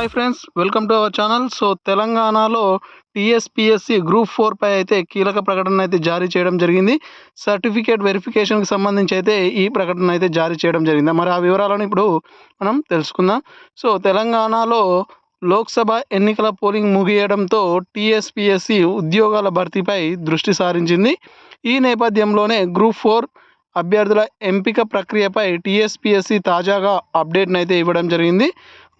Hi friends welcome to our channel so తెలంగాణలో TSPSC group four పై అయితే కీలక ప్రకటన అయితే జారీ చేయడం జరిగింది. సర్టిఫికేట్ వెరిఫికేషన్కి సంబంధించి అయితే ఈ ప్రకటన అయితే జారీ చేయడం జరిగింది. మరి ఆ వివరాలను ఇప్పుడు మనం తెలుసుకుందాం. సో తెలంగాణలో లోక్సభ ఎన్నికల పోలింగ్ ముగియడంతో టీఎస్పిఎస్సి ఉద్యోగాల భర్తీపై దృష్టి సారించింది. ఈ నేపథ్యంలోనే గ్రూప్ ఫోర్ అభ్యర్థుల ఎంపిక ప్రక్రియపై టీఎస్పిఎస్సి తాజాగా అప్డేట్ని అయితే ఇవ్వడం జరిగింది.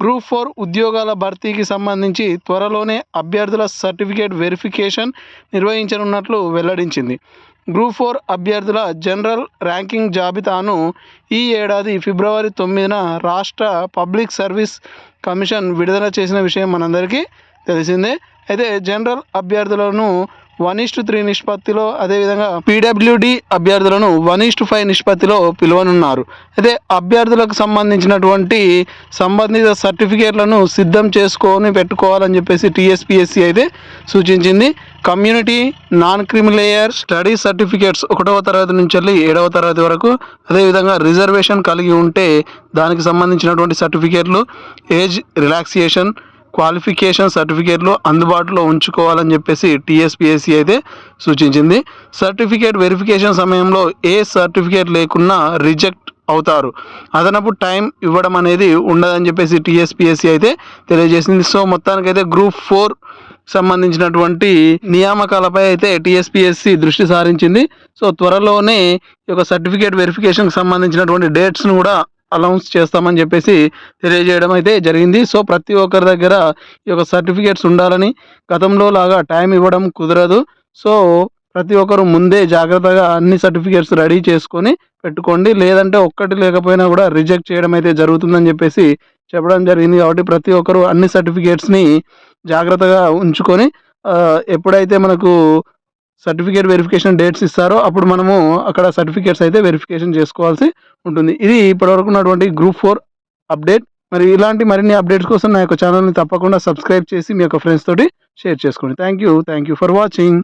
గ్రూప్ ఫోర్ ఉద్యోగాల భర్తీకి సంబంధించి త్వరలోనే అభ్యర్థుల సర్టిఫికేట్ వెరిఫికేషన్ నిర్వహించనున్నట్లు వెల్లడించింది. గ్రూప్ ఫోర్ అభ్యర్థుల జనరల్ ర్యాంకింగ్ జాబితాను ఈ ఏడాది ఫిబ్రవరి తొమ్మిదిన రాష్ట్ర పబ్లిక్ సర్వీస్ కమిషన్ విడుదల చేసిన విషయం మనందరికీ తెలిసిందే. అయితే జనరల్ అభ్యర్థులను వన్ ఇస్టు త్రీ నిష్పత్తిలో అదేవిధంగా పీడబ్ల్యూడి అభ్యర్థులను వన్ ఇస్టు ఫైవ్ నిష్పత్తిలో పిలువనున్నారు. అయితే అభ్యర్థులకు సంబంధించినటువంటి సంబంధిత సర్టిఫికేట్లను సిద్ధం చేసుకొని పెట్టుకోవాలని చెప్పేసి టీఎస్పీఎస్సీ అయితే సూచించింది. Community non creamy layer study certificates ఒకటవ తరగతి నుంచి వెళ్ళి ఏడవ తరగతి వరకు అదేవిధంగా రిజర్వేషన్ కలిగి ఉంటే దానికి సంబంధించినటువంటి సర్టిఫికేట్లు ఏజ్ రిలాక్సియేషన్ క్వాలిఫికేషన్ సర్టిఫికేట్లు అందుబాటులో ఉంచుకోవాలని చెప్పేసి టీఎస్పీఎస్సీ అయితే సూచించింది. సర్టిఫికేట్ వెరిఫికేషన్ సమయంలో ఏ సర్టిఫికేట్ లేకున్నా రిజెక్ట్ అవుతారు. అదనపు టైం ఇవ్వడం అనేది ఉండదని చెప్పేసి టీఎస్పీఎస్సీ అయితే తెలియజేసింది. సో మొత్తానికైతే గ్రూప్ ఫోర్ సంబంధించినటువంటి నియామకాలపై అయితే టీఎస్పీఎస్సీ దృష్టి సారించింది. సో త్వరలోనే ఈ యొక్క సర్టిఫికేట్ వెరిఫికేషన్కి సంబంధించినటువంటి డేట్స్ను కూడా అనౌన్స్ చేస్తామని చెప్పేసి తెలియజేయడం అయితే జరిగింది. సో ప్రతి ఒక్కరి దగ్గర ఈ యొక్క సర్టిఫికేట్స్ ఉండాలని గతంలో లాగా టైం ఇవ్వడం కుదరదు. సో ప్రతి ఒక్కరు ముందే జాగ్రత్తగా అన్ని సర్టిఫికేట్స్ రెడీ చేసుకొని పెట్టుకోండి. లేదంటే ఒక్కటి లేకపోయినా కూడా రిజెక్ట్ చేయడం అయితే జరుగుతుందని చెప్పేసి చెప్పడం జరిగింది కాబట్టి ప్రతి ఒక్కరు అన్ని సర్టిఫికేట్స్ని జాగ్రత్తగా ఉంచుకొని ఎప్పుడైతే మనకు సర్టిఫికేట్ వెరిఫికేషన్ డేట్స్ ఇస్తారో అప్పుడు మనము అక్కడ సర్టిఫికేట్స్ అయితే వెరిఫికేషన్ చేసుకోవాల్సి ఉంటుంది. ఇది ఇప్పటివరకు ఉన్నటువంటి గ్రూప్ ఫోర్ అప్డేట్ మరి ఇలాంటి మరిన్ని అప్డేట్స్ కోసం నా యొక్క ఛానల్ని తప్పకుండా సబ్స్క్రైబ్ చేసి మీ యొక్క ఫ్రెండ్స్ తోటి షేర్ చేసుకోండి. Thank you thank you for watching